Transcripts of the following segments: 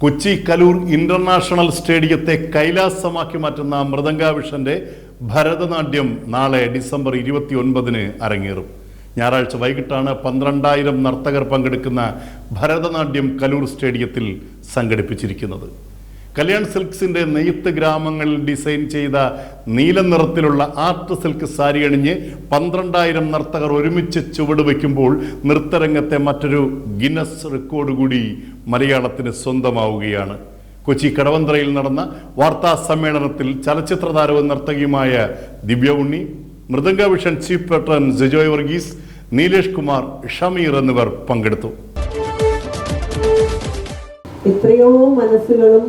Kochi Kaloor international സ്റ്റേഡിയത്തെ കൈലാസമാക്കി മാറ്റുന്ന മൃദംഗാവിഷന്റെ ഭരതനാട്യം നാളെ ഡിസംബർ ഇരുപത്തി ഒൻപതിന് അരങ്ങേറും. ഞായറാഴ്ച വൈകിട്ടാണ് പന്ത്രണ്ടായിരം നർത്തകർ പങ്കെടുക്കുന്ന ഭരതനാട്യം കലൂർ സ്റ്റേഡിയത്തിൽ സംഘടിപ്പിച്ചിരിക്കുന്നത്. കല്യാൺ സിൽക്സിന്റെ നെയ്ത്ത് ഗ്രാമങ്ങളിൽ ഡിസൈൻ ചെയ്ത നീല നിറത്തിലുള്ള ആർട്ട് സിൽക്ക് സാരി അണിഞ്ഞ് പന്ത്രണ്ടായിരം നർത്തകർ ഒരുമിച്ച് ചുവട് വയ്ക്കുമ്പോൾ നൃത്തരംഗത്തെ മറ്റൊരു ഗിന്നസ് റെക്കോർഡ് കൂടി മലയാളത്തിന് സ്വന്തമാവുകയാണ്. കൊച്ചി കടവന്ത്രയിൽ നടന്ന വാർത്താ സമ്മേളനത്തിൽ ചലച്ചിത്ര താരവും നർത്തകിയുമായ Divya Unni Mridanga Vision chief patron Sijoy Varghese Neelesh Kumar Shameer എന്നിവർ പങ്കെടുത്തു. എത്രയോ മനസ്സുകളും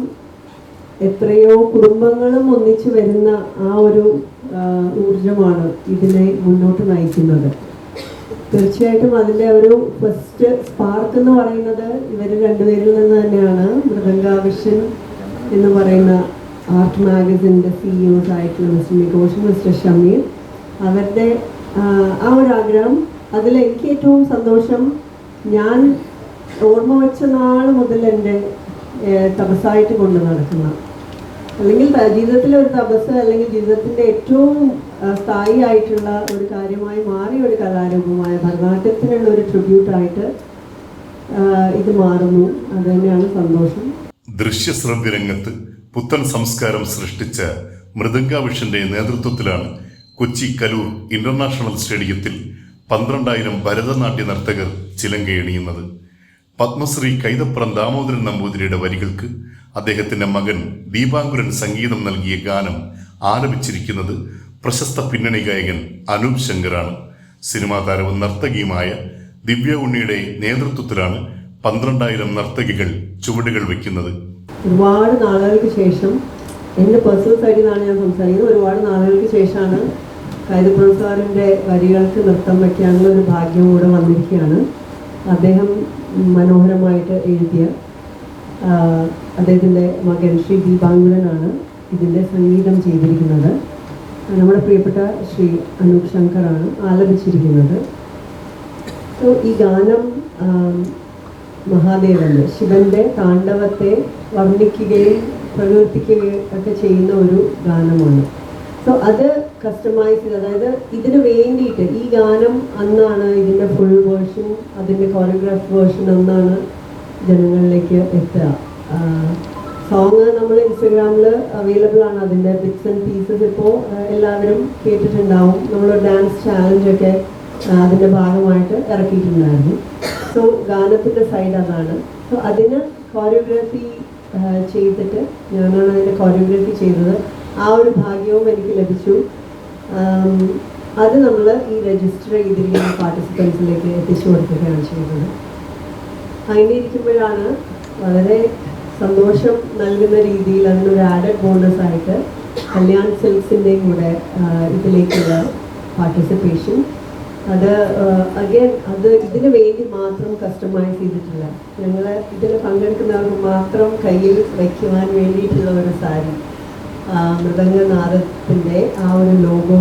എത്രയോ കുടുംബങ്ങളും ഒന്നിച്ചു വരുന്ന ആ ഒരു ഊർജമാണ് ഇതിനെ മുന്നോട്ട് നയിക്കുന്നത്. തീർച്ചയായിട്ടും അതിന്റെ ഒരു ഫസ്റ്റ് സ്പാർക്ക് എന്ന് പറയുന്നത് ഇവർ രണ്ടുപേരിൽ നിന്ന് തന്നെയാണ്. മൃദംഗാവിഷൻ എന്ന് പറയുന്ന ആർട്ട് മാഗസിന്റെ സിഇഒസ് ആയിട്ടുള്ള മിസ്റ്റർ മികോഷ് മിസ്റ്റർ ഷമീർ. അവരുടെ ആ, ഒരു ആഗ്രഹം. അതിൽ എനിക്ക് ഏറ്റവും സന്തോഷം ഞാൻ ഓർമ്മ വെച്ച നാൾ മുതൽ എന്റെ തപസായിട്ട് കൊണ്ട് നടക്കുന്ന അല്ലെങ്കിൽ ജീവിതത്തിലെ ഒരു തപസ് അല്ലെങ്കിൽ ജീവിതത്തിന്റെ ഏറ്റവും സ്ഥായി ആയിട്ടുള്ള ഒരു കാര്യമായി മാറിയ ഒരു കലാരൂപമായ ഭരതനാട്യത്തിനുള്ള ഒരു ട്രിബ്യൂട്ട് ആയിട്ട് ഇത് മാറുന്നു. അത് തന്നെയാണ് സന്തോഷം. ദൃശ്യശ്രവ്യ രംഗത്ത് പുത്തൻ സംസ്കാരം സൃഷ്ടിച്ച മൃദംഗാവിഷന്റെ നേതൃത്വത്തിലാണ് കൊച്ചി കലൂർ ഇന്റർനാഷണൽ സ്റ്റേഡിയത്തിൽ പന്ത്രണ്ടായിരം ഭരതനാട്യ നർത്തകർ ചിലങ്കയണിയുന്നത് പത്മശ്രീ കൈതപ്പുറം ദാമോദരൻ നമ്പൂതിരിയുടെ വരികൾക്ക് അദ്ദേഹത്തിന്റെ മകൻ ദീപാങ്കുരൻ സംഗീതം നൽകിയ ഗാനം ആലപിച്ചിരിക്കുന്നത് പ്രശസ്ത പിന്നണി ഗായകൻ അനൂപ് ശങ്കറാണ്. സിനിമാ താരവും നർത്തകിയുമായ ദിവ്യ ഉണ്ണിയുടെ നേതൃത്വത്തിലാണ് പന്ത്രണ്ടായിരം നർത്തകികൾ ചുവടുകൾ വയ്ക്കുന്നത് ഒരുപാട് നാളുകൾക്ക് ശേഷം എന്റെ പേഴ്സണൽ സൈഡിൽ നിന്നാണ് ഞാൻ സംസാരിക്കുന്നത്. ഒരുപാട് നാളുകൾക്ക് ശേഷമാണ് കൈതപ്പുറം സാറിന്റെ വരികൾക്ക് നൃത്തം വയ്ക്കാനുള്ള ഒരു ഭാഗ്യം കൂടെ വന്നിരിക്കുകയാണ്. അദ്ദേഹം മനോഹരമായിട്ട് എഴുതിയ അദ്ദേഹത്തിന്റെ മകൻ ശ്രീ ദീപാങ്കുരനാണ് ഇതിന്റെ സംഗീതം ചെയ്തിരിക്കുന്നത്. നമ്മുടെ പ്രിയപ്പെട്ട ശ്രീ അനൂപ് ശങ്കറാണ് ആലപിച്ചിരിക്കുന്നത്. സോ ഈ ഗാനം മഹാദേവന്റെ ശിവന്റെ താണ്ഡവത്തെ വർണിക്കുകയും പ്രകീർത്തിക്കുകയും ഒക്കെ ചെയ്യുന്ന ഒരു ഗാനമാണ്. സോ അത് കസ്റ്റമൈസ് ചെയ്ത് അതായത് ഇതിന് വേണ്ടിയിട്ട് ഈ ഗാനം അന്നാണ് ഇതിന്റെ ഫുൾ വേർഷൻ അതിന്റെ കോറിയോഗ്രാഫ് വേർഷൻ അന്നാണ് ജനങ്ങളിലേക്ക് എത്തുക. സോങ് നമ്മൾ ഇൻസ്റ്റഗ്രാമിൽ അവൈലബിൾ ആണ്. അതിന്റെ ബിറ്റ്സ് ആൻഡ് പീസസ് ഇപ്പോൾ എല്ലാവരും കേട്ടിട്ടുണ്ടാവും. നമ്മൾ ഡാൻസ് ചാലഞ്ച് ഒക്കെ അതിന്റെ ഭാഗമായിട്ട് ഇറക്കിയിട്ടുണ്ടായിരുന്നു. സോ ഗാനത്തിന്റെ സൈഡ് അതാണ്. സോ അതിന് കോറിയോഗ്രാഫി ചെയ്തിട്ട് ഞാനാണ് അതിന്റെ കോറിയോഗ്രാഫി ചെയ്തത്. ആ ഒരു ഭാഗ്യവും എനിക്ക് ലഭിച്ചു. അത് നമ്മൾ ഈ രജിസ്റ്റർ ചെയ്തിരിക്കുന്ന പാർട്ടിസിപ്പൻസിലേക്ക് എത്തിച്ചു കൊടുക്കുകയാണ് ചെയ്തത്. അങ്ങനെ ഇരിക്കുമ്പോഴാണ് വളരെ സന്തോഷം നൽകുന്ന രീതിയിൽ അതിനൊരു ആഡഡ് ബോണസ് ആയിട്ട് കല്യാൺ സിൽക്സിന്റെയും കൂടെ ഇതിലേക്കുള്ള പാർട്ടിസിപ്പേഷൻ അത് അഗൈൻ അത് ഇതിന് വേണ്ടി മാത്രം കസ്റ്റമൈസ് ചെയ്തിട്ടില്ല. ഞങ്ങൾ ഇതിൽ പങ്കെടുക്കുന്നവർക്ക് മാത്രം കയ്യിൽ വയ്ക്കുവാൻ വേണ്ടിയിട്ടുള്ള ഒരു സാരി മൃദംഗനാഥത്തിന്റെ ആ ഒരു ലോഗോ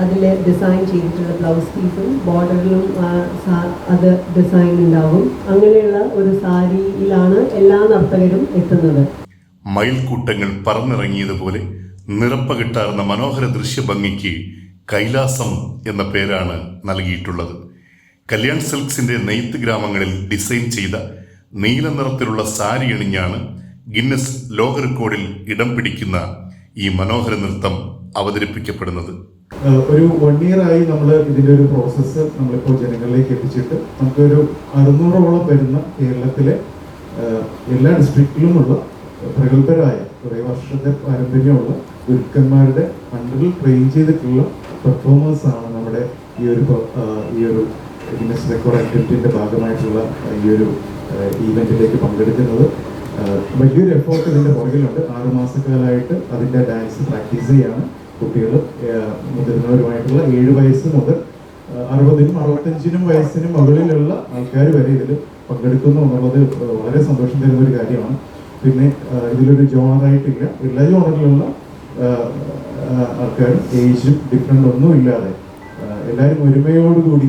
അതിൽ ഡിസൈൻ ചെയ്തിട്ടുള്ള ബ്ലൗസ് പീസും ബോർഡറിലും അത് ഡിസൈൻ ഉണ്ടാവും. അങ്ങനെയുള്ള ഒരു സാരിയിലാണ് എല്ലാ നർത്തകരും എത്തുന്നത്. മയിൽക്കൂട്ടങ്ങൾ പറന്നിറങ്ങിയതുപോലെ നിറപ്പകിട്ടാർന്ന മനോഹര ദൃശ്യഭംഗിക്ക് കൈലാസം എന്ന പേരാണ് നൽകിയിട്ടുള്ളത്. കല്യാൺ സിൽക്സിന്റെ നെയ്ത്ത് ഗ്രാമങ്ങളിൽ ഡിസൈൻ ചെയ്ത നീല നിറത്തിലുള്ള സാരി അണിഞ്ഞാണ് ഗിന്നസ് ലോക റെക്കോർഡിൽ ഇടം പിടിക്കുന്ന ഈ മനോഹര നൃത്തം അവതരിപ്പിക്കപ്പെടുന്നത്. ഒരു വൺ ആയി നമ്മൾ ഇതിന്റെ ഒരു പ്രോസസ്സ് നമ്മളിപ്പോൾ ജനങ്ങളിലേക്ക് എത്തിച്ചിട്ട് നമുക്കൊരു അറുന്നൂറോളം വരുന്ന കേരളത്തിലെ എല്ലാ ഡിസ്ട്രിക്റ്റിലുമുള്ള പ്രഗത്ഭരായ കുറേ വർഷത്തെ പാരമ്പര്യമുള്ള ഗുരുക്കന്മാരുടെ അണ്ടറിൽ ട്രെയിൻ ചെയ്തിട്ടുള്ള പെർഫോമൻസ് ആണ് നമ്മുടെ ഈ ഒരു ഈ ഒരു ഗിന്നസ് റെക്കോർഡ് ആക്ടിവിറ്റിന്റെ ഭാഗമായിട്ടുള്ള ഈ ഒരു ഈവെന്റിലേക്ക് പങ്കെടുക്കുന്നത്. വലിയൊരു എഫോർട്ട് ഇതിന്റെ പുറകിലുണ്ട്. ആറു മാസക്കാലമായിട്ട് അതിന്റെ ഡാൻസ് പ്രാക്ടീസ് ചെയ്യാണ്. കുട്ടികൾ മുതിർന്നവരുമായിട്ടുള്ള ഏഴ് വയസ്സ് മുതൽ അറുപതിനും അറുപത്തഞ്ചിനും വയസ്സിനും മുകളിലുള്ള ആൾക്കാർ വരെ ഇതിൽ പങ്കെടുക്കുന്നു എന്നുള്ളത് വളരെ സന്തോഷം തരുന്ന ഒരു കാര്യമാണ്. പിന്നെ ഇതിലൊരു ജോണറായിട്ടില്ല എല്ലാ ജോണറിലുള്ള ആൾക്കാരും ഏജും ഡിഫറന്റ് ഒന്നും ഇല്ലാതെ എല്ലാവരും ഒരുമയോടുകൂടി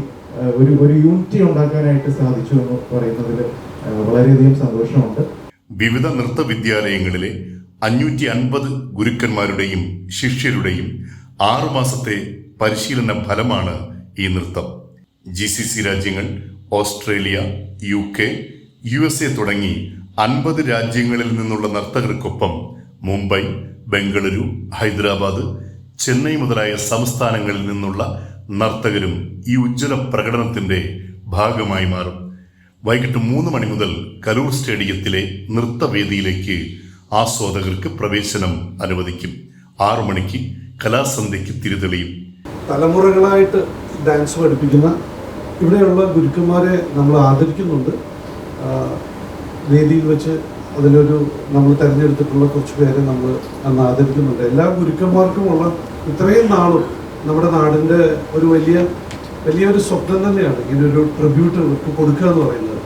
ഒരു ഒരു യൂണിറ്റി ഉണ്ടാക്കാനായിട്ട് സാധിച്ചു എന്ന് പറയുന്നതിൽ വളരെയധികം സന്തോഷമുണ്ട്. വിവിധ നൃത്ത വിദ്യാലയങ്ങളിലെ അഞ്ഞൂറ്റി അൻപത് ഗുരുക്കന്മാരുടെയും ശിഷ്യരുടെയും ആറുമാസത്തെ പരിശീലന ഫലമാണ് ഈ നൃത്തം. ജി സി സി രാജ്യങ്ങൾ Australia U K U S A തുടങ്ങി അൻപത് രാജ്യങ്ങളിൽ നിന്നുള്ള നർത്തകർക്കൊപ്പം മുംബൈ ബംഗളൂരു ഹൈദരാബാദ് ചെന്നൈ മുതലായ സംസ്ഥാനങ്ങളിൽ നിന്നുള്ള നർത്തകരും ഈ ഉജ്ജ്വല പ്രകടനത്തിന്റെ ഭാഗമായി മാറും. വൈകിട്ട് മൂന്ന് മണി മുതൽ കലൂർ സ്റ്റേഡിയത്തിലെ നൃത്തവേദിയിലേക്ക് ആസ്വാദകർക്ക് പ്രവേശനം അനുവദിക്കും. ആറു മണിക്ക് കലാസന്ധ്യക്ക് തിരിതെളിയും. തലമുറകളായിട്ട് ഡാൻസ് പഠിപ്പിക്കുന്ന ഇവിടെയുള്ള ഗുരുക്കന്മാരെ നമ്മൾ ആദരിക്കുന്നുണ്ട്. വേദിയിൽ വെച്ച് അതിനൊരു നമ്മൾ തിരഞ്ഞെടുത്തിട്ടുള്ള കുറച്ച് പേരെ നമ്മൾ അന്ന് ആദരിക്കുന്നുണ്ട്. എല്ലാ ഗുരുക്കന്മാർക്കുമുള്ള ഇത്രയും നാളും നമ്മുടെ നാടിന്റെ ഒരു വലിയ വലിയൊരു സ്വപ്നം തന്നെയാണ്. ഇങ്ങനെ ഒരു ട്രിബ്യൂട്ട് കൊടുക്കുക എന്ന് പറയുന്നത്.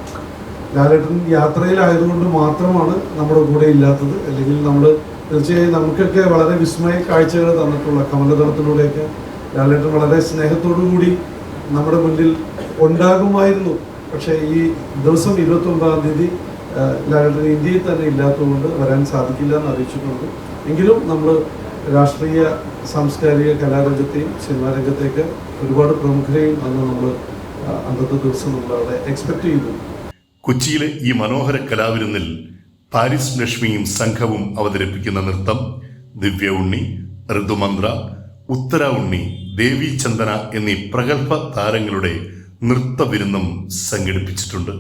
ലാലേട്ടൻ യാത്രയിലായതുകൊണ്ട് മാത്രമാണ് നമ്മുടെ കൂടെ ഇല്ലാത്തത്. അല്ലെങ്കിൽ നമ്മൾ തീർച്ചയായും നമുക്കൊക്കെ വളരെ വിസ്മയ കാഴ്ചകൾ തന്നിട്ടുള്ള കമലതടത്തിലൂടെയൊക്കെ ലാലേട്ടൻ വളരെ സ്നേഹത്തോടു കൂടി നമ്മുടെ മുന്നിൽ ഉണ്ടാകുമായിരുന്നു. പക്ഷേ ഈ ദിവസം ഇരുപത്തി ഒമ്പതാം തീയതി ലാലേട്ടൻ ഇന്ത്യയിൽ തന്നെ ഇല്ലാത്തതുകൊണ്ട് വരാൻ സാധിക്കില്ല എന്ന് അറിയിച്ചിട്ടുണ്ട്. എങ്കിലും നമ്മൾ രാഷ്ട്രീയ സാംസ്കാരിക കലാരംഗത്തെയും സിനിമാ രംഗത്തെയൊക്കെ ഒരുപാട് പ്രമുഖരെയും അന്ന് നമ്മൾ അന്നത്തെ ദിവസം നമ്മൾ അവിടെ എക്സ്പെക്ട് ചെയ്തു. കൊച്ചിയിലെ ഈ മനോഹര കലാവിരുന്നിൽ പാരിസ് ലക്ഷ്മിയും സംഘവും അവതരിപ്പിക്കുന്ന നൃത്തം ദിവ്യ ഉണ്ണി ഋതുമന്ത്ര ഉത്തര ഉണ്ണി ദേവി ചന്ദന എന്നീ പ്രഗത്ഭ താരങ്ങളുടെ നൃത്തവിരുന്നും സംഘടിപ്പിച്ചിട്ടുണ്ട്.